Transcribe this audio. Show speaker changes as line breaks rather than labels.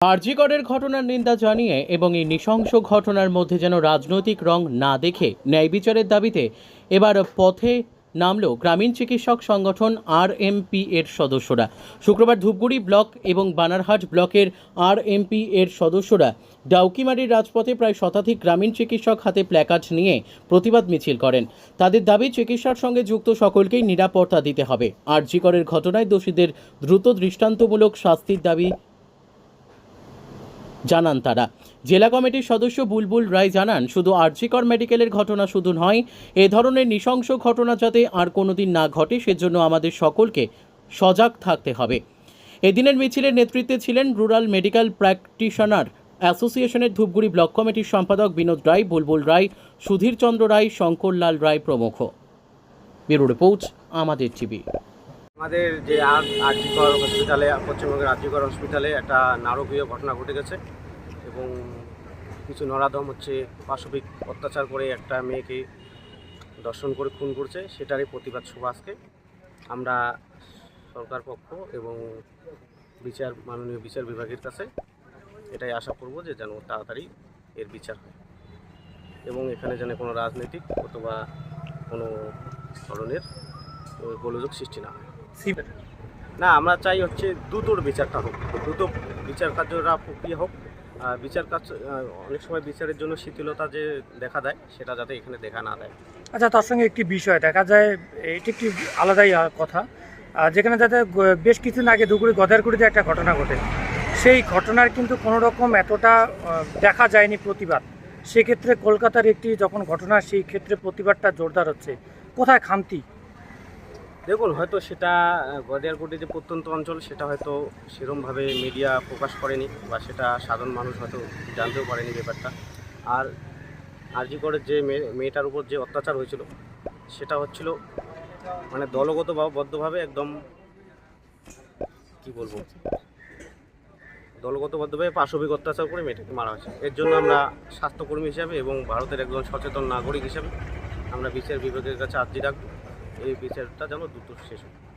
আরজিকরের ঘটনার নিন্দা জানিয়ে এবং এই নৃশংস ঘটনার মধ্যে যেন রাজনৈতিক রং না দেখে ন্যায় বিচারের দাবিতে এবার পথে নামল গ্রামীণ চিকিৎসক সংগঠন আরএমপি এর সদস্যরা। শুক্রবার ধূপগুড়ি ব্লক এবং বানারহাট ব্লকের আরএমপি এর সদস্যরা ডাউকিমারির রাজপথে প্রায় শতাধিক গ্রামীণ চিকিৎসক হাতে প্ল্যাকার্ড নিয়ে প্রতিবাদ মিছিল করেন। তাদের দাবি, চিকিৎসার সঙ্গে যুক্ত সকলকেই নিরাপত্তা দিতে হবে। আরজিকরের ঘটনায় দোষীদের দ্রুত দৃষ্টান্তমূলক শাস্তির দাবি জানান তারা। জেলা কমিটির সদস্য বুলবুল রায় জানান, শুধু আরজিকর মেডিকেলের ঘটনা শুধু নয়, এ ধরনের নৃশংস ঘটনা যাতে আর কোনোদিন না ঘটে, সেজন্য আমাদের সকলকে সজাগ থাকতে হবে। এদিনের মিছিলের নেতৃত্বে ছিলেন রুরাল মেডিকেল প্র্যাকটিশনার অ্যাসোসিয়েশনের ধূপগুড়ি ব্লক কমিটির সম্পাদক বিনোদ রায়, বুলবুল রায়, সুধীর চন্দ্র রায়, শঙ্করলাল রায় প্রমুখ। ব্যুরো রিপোর্ট, আমাদের টিভি।
আমাদের যে আর আরজিকর হসপিটালে পশ্চিমবঙ্গের আরজিকর হসপিটালে একটা নারকীয় ঘটনা ঘটে গেছে এবং কিছু নরাধম হচ্ছে পাশবিক অত্যাচার করে একটা মেয়েকে দর্শন করে খুন করছে। সেটারই প্রতিবাদ সভা আজকে আমরা সরকার পক্ষ এবং বিচার, মাননীয় বিচার বিভাগের কাছে এটাই আশা করব যে যেন তাড়াতাড়ি এর বিচার হয় এবং এখানে যেন কোনো রাজনৈতিক অথবা কোনো ধরনের গোলযোগ সৃষ্টি না হয়। না, আমরা চাই হচ্ছে দ্রুতর বিচারটা হোক, দ্রুত বিচার কার্যরা প্রক্রিয়া হোক। বিচার কাজ অনেক সময় বিচারের জন্য শিথিলতা যে দেখা দেয়, সেটা যাতে এখানে দেখা না দেয়।
আচ্ছা তার সঙ্গে একটি বিষয়, দেখা যায় এটি একটি আলাদাই কথা। যেখানে যাতে বেশ কিছুদিন আগে দুগুড়ি গদারকুড়িতে একটা ঘটনা ঘটে। সেই ঘটনার কিন্তু কোনো রকম এতটা দেখা যায়নি প্রতিবাদ। সেক্ষেত্রে কলকাতার একটি যখন ঘটনা, সেই ক্ষেত্রে প্রতিবাদটা জোরদার হচ্ছে। কোথায় খামতি?
দেখুন হয়তো সেটা আহ, গদিয়ারকুটি যে প্রত্যন্ত অঞ্চল সেটা হয়তো সেরমভাবে মিডিয়া প্রকাশ করেনি বা সেটা সাধারণ মানুষ হয়তো জানতেও পারেনি ব্যাপারটা। আর আরজি করে যে মেয়ে মেয়েটার উপর যে অত্যাচার হয়েছিল সেটা হচ্ছিল মানে দলগত বা বদ্ধভাবে একদম কি বলব? দলগতবদ্ধভাবে পাশবিক অত্যাচার করে মেয়েটাকে মারা হয়েছে। এর জন্য আমরা স্বাস্থ্যকর্মী হিসাবে এবং ভারতের একজন সচেতন নাগরিক হিসাবে আমরা বিচার বিভাগের কাছে আর্জি রাখব। এই বিচারটা যেন দ্রুত শেষ হয়